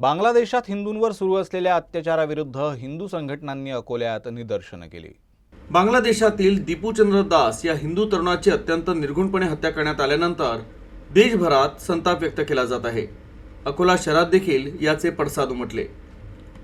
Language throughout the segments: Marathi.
बांगलादेशात हिंदूंवर सुरू असलेल्या अत्याचाराविरुद्ध हिंदू संघटनांनी अकोल्यात निदर्शनं केली. बांगलादेशातील दीपूचंद्र दास या हिंदू तरुणाची अत्यंत निर्घुणपणे हत्या करण्यात आल्यानंतर देशभरात संताप व्यक्त केला जात आहे. अकोला शहरात देखील याचे पडसाद उमटले.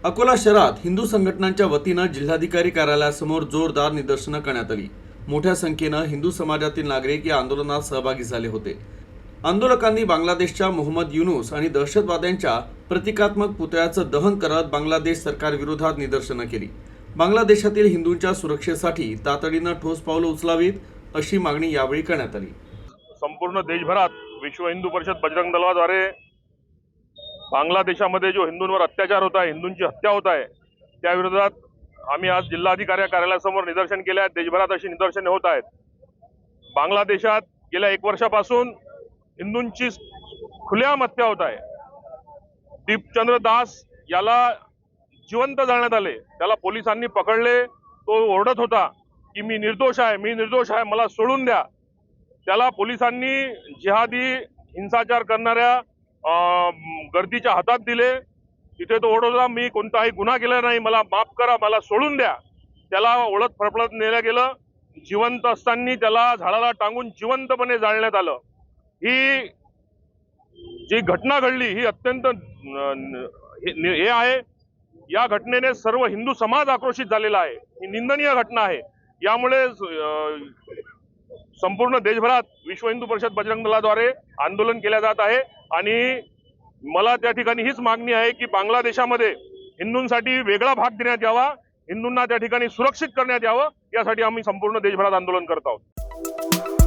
अकोला शहरात हिंदू संघटनांच्या वतीनं जिल्हाधिकारी कार्यालयासमोर जोरदार निदर्शनं करण्यात आली. मोठ्या संख्येनं हिंदू समाजातील नागरिक या आंदोलनात सहभागी झाले होते. आंदोलकांनी बांगलादेशच्या मोहम्मद युनुस आणि दहशतवाद्यांच्या प्रतिकात्मक पुतळ्याचं दहन करत बांगलादेश सरकारविरोधात निदर्शनं केली. बांगलादेशातील हिंदूंच्या सुरक्षेसाठी तातडीनं ठोस पावलं उचलावीत अशी मागणी यावेळी करण्यात आली. संपूर्ण देशभरात विश्व हिंदू परिषद बजरंग दलाद्वारे बांगलादेशामध्ये जो हिंदूंवर अत्याचार होत आहे हिंदूंची हत्या होत आहे त्याविरोधात आम्ही आज जिल्हाधिकारी कार्यालयासमोर निदर्शन केले आहेत देशभरात अशी निदर्शने होत आहेत. बांगलादेशात गेल्या एक वर्षापासून हिंदूंची खुल्या हत्या होत आहे. दीपचंद्र दास याला जिवंत जाळण्यात आले. त्याला पोलिसांनी पकडले. तो ओरडत होता की मी निर्दोष आहे मी निर्दोष आहे मला सोडून द्या. त्याला पोलिसांनी जिहादी हिंसाचार करणाऱ्या अं, गर्दीच्या हातात दिले. तिथे तो ओढत होता मी कोणताही गुन्हा केला नाही मला माफ करा मला सोडून द्या. त्याला ओळख फडफडत नेलं गेलं. जिवंत असताना त्याला झाडाला टांगून जिवंतपणे जाळण्यात आलं. ही जी घटना घडली ही अत्यंत हे हे आहे. या घटनेने सर्व हिंदू समाज आक्रोशित झालेला आहे. ही निंदनीय घटना आहे. यामुळे अं, संपूर्ण देशभरात विश्व हिंदू परिषद बजरंग दलाद्वारे आंदोलन केल्या जात आहे. आणि मला त्या ठिकाणी हीच मागणी आहे की बांगलादेशामध्ये हिंदूंसाठी वेगळा भाग देण्यात यावा हिंदूंना त्या ठिकाणी सुरक्षित करण्यात यावं यासाठी आम्ही संपूर्ण देशभरात आंदोलन करत आहोत.